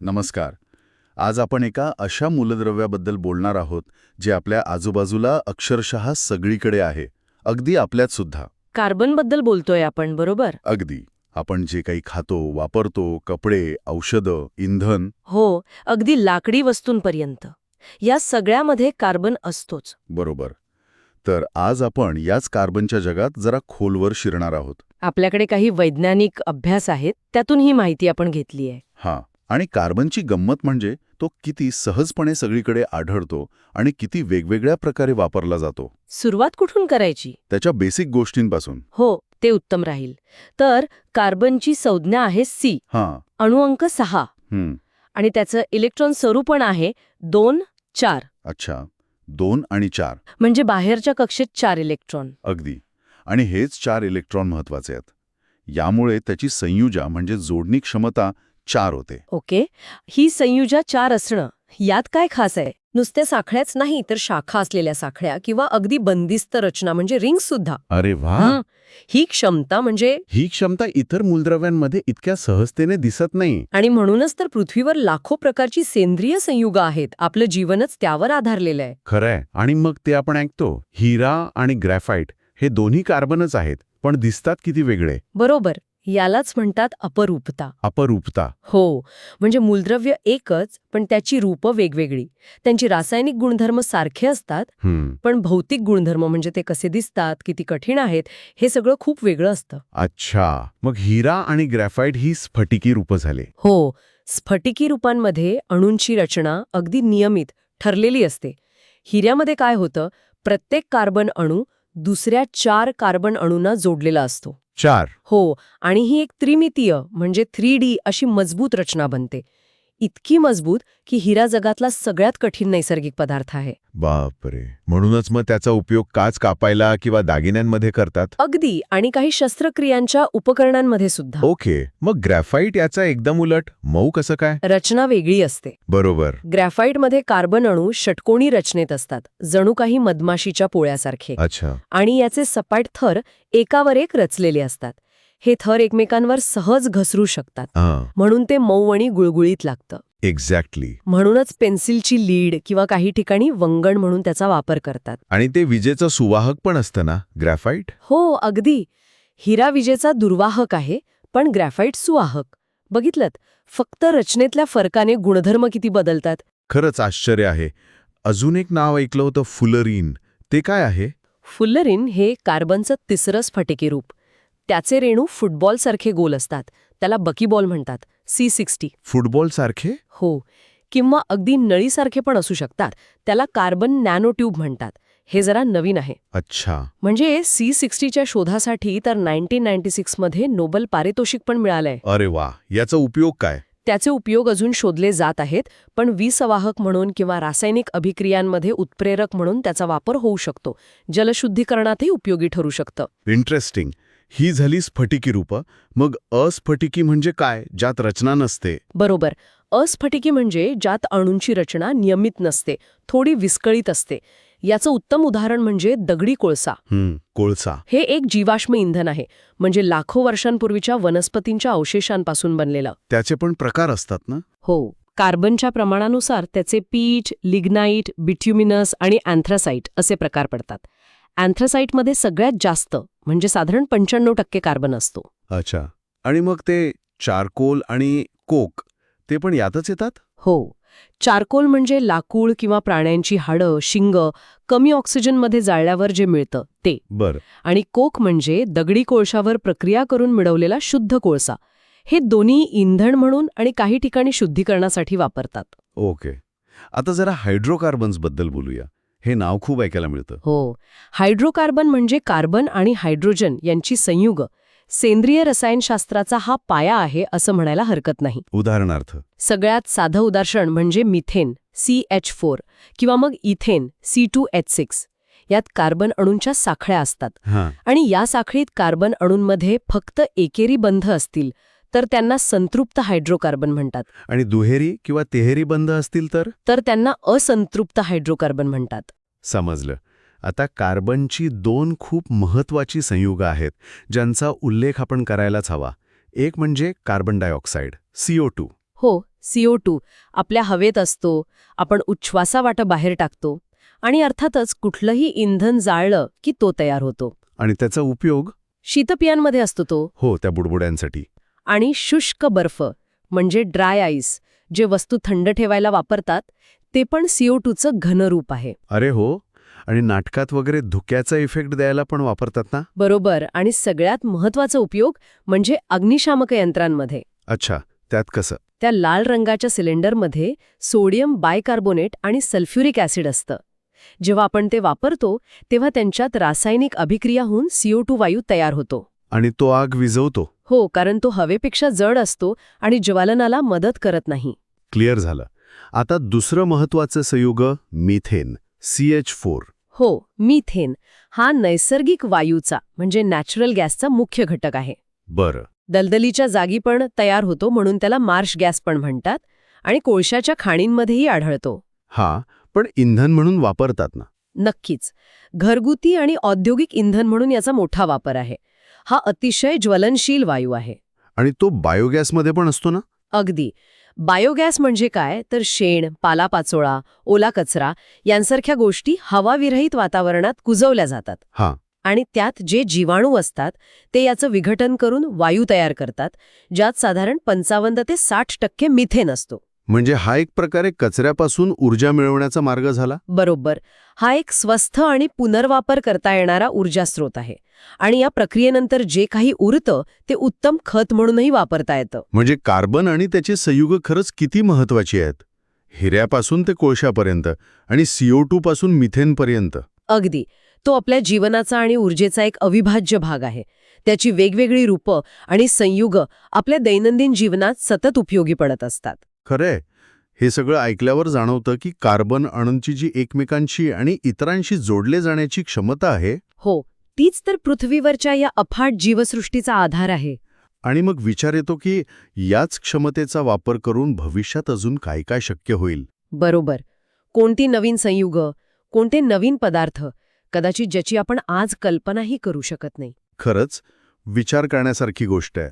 नमस्कार. आज आपण एका अशा मूलद्रव्याबद्दल बोलणार आहोत जे आपल्या आजूबाजूला अक्षरशः सगळीकडे आहे. अगदी आपल्यात सुद्धा. कार्बनबद्दल बोलतोय आपण बरोबर? अगदी. आपण जे काही खातो वापरतो कपडे औषधं इंधन. हो अगदी लाकडी वस्तूंपर्यंत. या सगळ्यामध्ये कार्बन असतोच. बरोबर. तर आज आपण याच कार्बनच्या जगात जरा खोलवर शिरणार आहोत. आपल्याकडे काही वैज्ञानिक अभ्यास आहेत त्यातून ही माहिती आपण घेतली आहे. हां. आणि कार्बनची गंमत म्हणजे तो किती सहजपणे सगळीकडे आढळतो आणि किती वेगवेगळ्या प्रकारे वापरला जातो. सुरुवात कुठून करायची? त्याच्या बेसिक गोष्टींपासून. हो ते उत्तम राहील. तर कार्बनची संज्ञा आहे सी हां. अणुअंक सहा. आणि त्याचं इलेक्ट्रॉन स्वरूपण आहे दोन चार. अच्छा. दोन आणि चार. म्हणजे बाहेरच्या कक्षेत चार इलेक्ट्रॉन. अगदी. आणि हेच चार इलेक्ट्रॉन महत्त्वाचे आहेत. यामुळे त्याची संयुजा म्हणजे जोडणी क्षमता चार होते. ओके. ही संयुजा चार असणं यात काय खास आहे? नुसत्या साखळ्याच नाही तर शाखा असलेल्या साखळ्या किंवा अगदी बंदिस्त रचना म्हणजे रिंग सुद्धा. अरे वा. हं. क्षमता म्हणजे ही क्षमता इतर मूलद्रव्यांमध्ये इतक्या सहजतेने दिसत नाही. आणि म्हणूनच तर पृथ्वीवर लाखो प्रकारची सेंद्रिय संयुग आहेत. आपलं जीवनच त्यावर आधारलेलं आहे. खरंय. आणि मग ते आपण ऐकतो. हिरा आणि ग्रॅफाइट हे दोन्ही कार्बनच आहेत पण दिसतात किती वेगळे. बरोबर. यालाच म्हणतात अपरूपता. अपरूपता. हो म्हणजे मूलद्रव्य एकच पण त्याची रूपं वेगवेगळी. त्यांची रासायनिक गुणधर्म सारखे असतात हम्म. पण भौतिक गुणधर्म म्हणजे ते कसे दिसतात किती कठीण आहेत हे सगळं खूप वेगळं असतं. अच्छा मग हिरा आणि ग्रॅफाइट ही स्फटिकी रूप झाले. हो स्फटिकी रूपांमध्ये अणूंची रचना अगदी नियमित ठरलेली असते. हिऱ्यामध्ये काय होतं प्रत्येक कार्बन अणू दुसऱ्या चार कार्बन अणूंना जोडलेला असतो. चार. हो आणि ही एक त्रिमितीय म्हणजे थ्री डी अशी मजबूत रचना बनते. इतकी मजबूत की हिरा जगातला सगळ्यात कठीण नैसर्गिक पदार्थ आहे. बापरे! म्हणूनच मग त्याचा उपयोग काच कापायला किंवा दागिन्यांमध्ये करतात? अगदी आणि काही शस्त्रक्रियांच्या उपकरणांमध्ये सुद्धा. ओके मग ग्रॅफाइट याचा एकदम उलट मऊ कसं काय? रचना वेगळी असते. बरोबर. ग्रॅफाइटमध्ये कार्बन अणू षटकोणी रचनेत असतात जणू काही मधमाशीच्या पोळ्यासारखे. अच्छा. आणि याचे सपाट थर एकावर एक रचलेले असतात. हे थर एकमेकांवर सहज घसरू शकतात. म्हणून ते मऊ आणि गुळगुळीत लागतं. एक्झॅक्टली म्हणूनच पेन्सिलची लीड किंवा काही ठिकाणी वंगण म्हणून त्याचा वापर करतात. आणि ते विजेचं सुवाहक पण असतं ना? ग्रॅफाइट हो अगदी. हिरा विजेचा दुर्वाहक आहे पण ग्रॅफाइट सुवाहक. बघितलं फक्त रचनेतल्या फरकाने गुणधर्म किती बदलतात? खरंच आश्चर्य आहे. अजून एक नाव ऐकलं होतं फुलरीन. ते काय आहे? फुल्लरिन हे कार्बनचं तिसरं स्फटिकी रूप त्याचे रेणू फुटबॉलसारखे गोल असतात. त्याला बकीबॉल म्हणतात. सी सिक्स्टी फुटबॉल सारखे हो. किंवा अगदी नळीसारखे पण असू शकतात. त्याला कार्बन नॅनोट्यूब म्हणतात. हे जरा नवीन आहे. अच्छा. म्हणजे सी सिक्स्टीच्या शोधासाठी तर नाईन्टीन नाईन्टी सिक्समध्ये नोबल पारितोषिक पण मिळालंय. अरे वा. याचा उपयोग काय? त्याचे उपयोग अजून शोधले जात आहेत पण विसवाहक म्हणून किंवा रासायनिक अभिक्रियांमध्ये उत्प्रेरक म्हणून त्याचा वापर होऊ शकतो. जलशुद्धीकरणातही उपयोगी ठरू शकतं. इंटरेस्टिंग ही झाली स्फटिकी रूपं. मग अस्फटिकी म्हणजे काय? ज्यात रचना नसते. बरोबर. अस्फटिकी म्हणजे ज्यात अणूंची रचना नियमित नसते थोडी विस्कळीत असते. याचं उत्तम उदाहरण म्हणजे दगडी कोळसा. हम्म कोळसा. हे एक जीवाश्म इंधन आहे म्हणजे लाखो वर्षांपूर्वीच्या वनस्पतींच्या अवशेषांपासून बनलेलं. त्याचे पण प्रकार असतात ना? हो. कार्बनच्या प्रमाणानुसार त्याचे पीठ लिग्नाईट बिट्युमिनस आणि अँथ्रासाइट असे प्रकार पडतात. अँथ्रासाइटमध्ये सगळ्यात जास्त म्हणजे साधारण पंच्याण्णव टक्के कार्बन असतो. अच्छा. आणि मग ते चारकोल आणि कोक ते पण यातच येतात? हो. चारकोल म्हणजे लाकूड किंवा प्राण्यांची हाडं शिंग कमी ऑक्सिजनमध्ये जाळल्यावर जे मिळतं ते. बर. आणि कोक म्हणजे दगडी कोळशावर प्रक्रिया करून मिळवलेला शुद्ध कोळसा. हे दोन्ही इंधन म्हणून आणि काही ठिकाणी शुद्धीकरणासाठी वापरतात. ओके. आता जरा हायड्रोकार्बन्सबद्दल बोलूया. हे नाव खूप ऐकायला मिळतं. हो. हायड्रोकार्बन म्हणजे कार्बन आणि हायड्रोजन यांची संयुग. सेंद्रिय रसायनशास्त्राचा हा पाया आहे असं म्हणायला हरकत नाही. उदाहरणार्थ. सगळ्यात साधं उदाहरण म्हणजे मिथेन सी एच फोर किंवा मग ethane C two H six यात कार्बन अणूंच्या साखळ्या असतात. आणि या साखळीत कार्बन अणूंमध्ये फक्त एकेरी बंध असतील तर त्यांना संतृप्त हायड्रोकार्बन म्हणतात. आणि दुहेरी किंवा तेहेरी बंध असतील तर? तर त्यांना असंतृप्त हायड्रोकार्बन म्हणतात. समजलं. आता कार्बनची दोन खूप महत्वाची संयुगं आहेत ज्यांचा उल्लेख आपण करायलाच हवा. एक म्हणजे कार्बन डायऑक्साईड सीओ टू हो सीओ टू आपल्या हवेत असतो आपण उच्छ्वासावाटं बाहेर टाकतो आणि अर्थातच कुठलंही इंधन जाळलं की तो तयार होतो. आणि त्याचा उपयोग? शीतपियांमध्ये असतो तो. हो त्या बुडबुड्यांसाठी. आणि शुष्क बर्फ म्हणजे ड्राय आईस जे वस्तू थंड ठेवायला वापरतात ते पण सीओ टूचं घनरूप आहे. अरे हो आणि नाटकात वगैरे धुक्याचा इफेक्ट द्यायला पण वापरतात ना? बरोबर आणि सगळ्यात महत्त्वाचा उपयोग म्हणजे अग्निशामक यंत्रांमध्ये. अच्छा त्यात कसं? त्या लाल रंगाच्या सिलेंडरमध्ये सोडियम बायकार्बोनेट आणि सल्फ्युरिक ॲसिड असतं. जेव्हा आपण ते वापरतो तेव्हा त्यांच्यात रासायनिक अभिक्रिया होऊन सीओ टू वायू तयार होतो. आणि तो आग विझवतो. हो कारण तो हवेपेक्षा जड असतो आणि ज्वलनाला मदत करत नाही. क्लिअर झालं. आता दुसरं महत्वाचं संयुग मिथेन सी एच फोर हो मिथेन हा नैसर्गिक वायूचा म्हणजे नॅचरल गॅसचा मुख्य घटक आहे. बरं. दलदलीच्या जागी पण तयार होतो म्हणून त्याला मार्श गॅस पण म्हणतात आणि कोळशाच्या खाणींमध्येही आढळतो. हा पण इंधन म्हणून वापरतात ना? नक्कीच. घरगुती आणि औद्योगिक इंधन म्हणून याचा मोठा वापर आहे. हा अतिशय ज्वलनशील वायू आहे. आणि तो बायोगॅसमध्ये पण असतो ना? अगदी. बायोगॅस म्हणजे काय? तर शेण पालापाचोळा ओला कचरा यांसारख्या गोष्टी हवाविरहित वातावरणात कुजवल्या जातात. हा. आणि त्यात जे जीवाणू असतात ते याचं विघटन करून वायू तयार करतात ज्यात साधारण पंचावन्न ते साठ टक्के मिथेन असतो. म्हणजे हा एक प्रकारे कचऱ्यापासून ऊर्जा मिळवण्याचा मार्ग झाला? बरोबर. हा एक स्वस्थ आणि पुनर्वापर करता येणारा ऊर्जा स्रोत आहे. आणि या प्रक्रियेनंतर जे काही उरतं ते उत्तम खत म्हणूनही वापरता येतं. म्हणजे कार्बन आणि त्याचे संयुग खरंच किती महत्वाची आहेत? हिऱ्यापासून ते कोळशापर्यंत आणि सीओ टू पासून मिथेनपर्यंत. अगदी. तो आपल्या जीवनाचा आणि ऊर्जेचा एक अविभाज्य भाग आहे. त्याची वेगवेगळी रूपं आणि संयुग आपल्या दैनंदिन जीवनात सतत उपयोगी पडत असतात. खरंय. हे सगळं ऐकल्यावर जाणवतं की कार्बन अणूंची जी एकमेकांशी आणि इतरांशी जोडले जाण्याची क्षमता आहे. हो तीच तर पृथ्वीवरच्या या अफाट जीवसृष्टीचा आधार आहे. आणि मग विचार येतो की याच क्षमतेचा वापर करून भविष्यात अजून काय काय शक्य होईल? बरोबर. कोणती नवीन संयुग कोणते नवीन पदार्थ कदाचित ज्याची आपण आज कल्पनाही करू शकत नाही. खरंच विचार करण्यासारखी गोष्ट आहे.